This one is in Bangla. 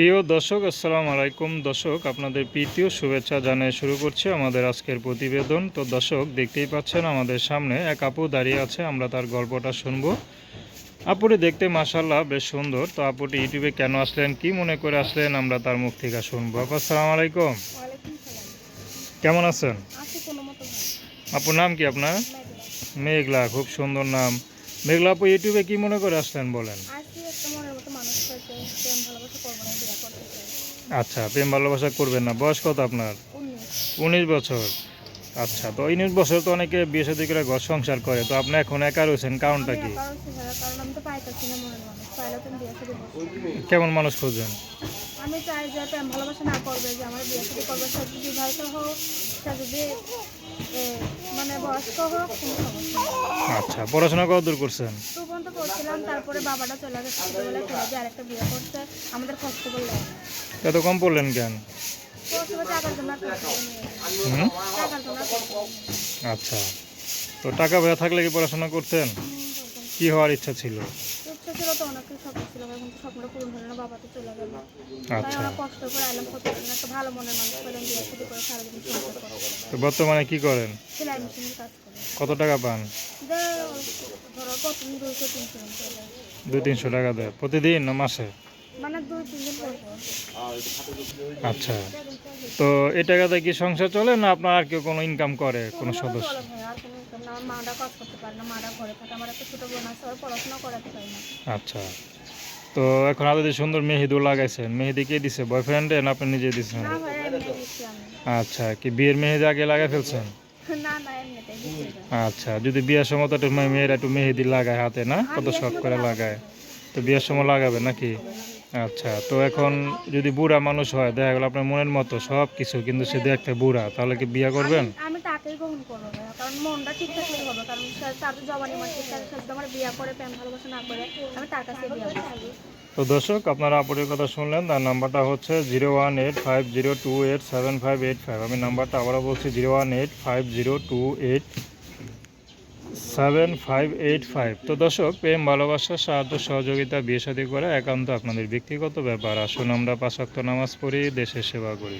প্রিয় দর্শক আসসালামু আলাইকুম। দর্শক আপনাদের প্রীতীয় শুভেচ্ছা জানিয়ে শুরু করছি আমাদের আজকের প্রতিবেদন। তো দর্শক দেখতেই পাচ্ছেন আমাদের সামনে এক আপু দাঁড়িয়ে আছে আমরা তার গল্পটা শুনব। আপুটি দেখতে মাসাল্লাহ বেশ সুন্দর। তো আপুটি ইউটিউবে কেন আসলেন কি মনে করে আসলেন আমরা তার মুখ থেকে শুনব। আপু আসসালামু আলাইকুম। কেমন আছেন? আপুর নাম কি আপনার? মেঘলা। খুব সুন্দর নাম। মেঘলা আপু ইউটিউবে কি মনে করে আসলেন বলেন। আচ্ছা প্রেম ভালোবাসা করবেন না। বয়স কত আপনার? উনিশ বছর। আচ্ছা তো উনিশ বছর তো অনেকে বিয়ে সাথে করে ঘর সংসার করে তো আপনি এখন একা রয়েছেন কারণটা কি? কেমন মানুষ খোঁজেন? আমি চাই যে প্রেম ভালোবাসা না করবে যে আমার বিয়ে সাথে করবে সে যদি বিবাহিত হোক সে যদি মানে বয়স্ক হোক আচ্ছা পড়াশোনা কত দূর করছেন পর্যন্ত করছিলাম তারপরে বাবাটা চলে গেছে ছোটবেলায় চলে যায় আরেকটা বিয়ে করছে। আমাদের কষ্ট করলে এত কম বললেন কেন। আচ্ছা। তো টাকা পয়সা থাকলে কি পড়াশোনা করতেন? কি হওয়ার ইচ্ছা ছিল? ইচ্ছা ছিল তো অনেক স্বপ্ন ছিল এখন তো স্বপ্নটা পূরণ হলো না বাবা তো চলে গেল। তাই আচ্ছা। আমরা কষ্ট করে আইলাম কত একটা ভালো মনের মানুষ পেলাম বিয়ে শুরু করে সারাদিন তো বর্তমানে কি করেন? সেলাই মেশিনের কাজ কত টাকা পান? দু ধরো প্রতিদিন দুইশো তিনশো দুই তিনশো টাকা দেয়। প্রতিদিন মাসে? মানে আচ্ছা। তো এই টাকাতে কি সংসার চলে না আপনার আর কেউ কোনো ইনকাম করে কোনো সদস্য? আচ্ছা। তো এখন আলাদা সুন্দর মেহেদিও লাগাইছেন। মেহেদি কে দিছে বয়ফ্রেন্ডে না আপনি নিজে দিচ্ছেন না ভাই এমনি দিচ্ছি আমি। আচ্ছা কি বিয়ের মেহেদি আগে লাগাই ফেলছেন? আচ্ছা যদি বিয়ের সময় তো মেয়েরা একটু মেহেদি লাগায় হাতে না? কত শখ করে লাগায়। তো বিয়ের সময় লাগাবে নাকি? আচ্ছা তো এখন যদি বুড়া মানুষ হয় দেখা গেল আপনার মনের মতো সব কিছু কিন্তু সে দেখতে বুড়া তাহলে কি বিয়ে করবেন? আমি- আমি তাকেই গ্রহণ করব ভাইয়া, কারণ মনটা ঠিক থাকলেই হবে কারণ তার তো জবানি মার ঠিক থাকে আমার বিয়ে করে প্রেম ভালোবাসা না করে আমি তার কাছে বিয়ে করব। তো দর্শক আপনারা আপুরের কথা শুনলেন তার নাম্বারটা হচ্ছে zero one eight five zero two eight seven five eight five. আমি নাম্বারটা আবারও বলছি zero one eight five zero two eight seven five eight five তো দর্শক, প্রেম, ভালোবাসা, সাহায্য, সহযোগিতা, বিয়ে সাদী করা একান্ত আপনাদের ব্যক্তিগত ব্যাপার। আসুন আমরা পাশাক্ত নামাজ পড়ি, দেশের সেবা করি।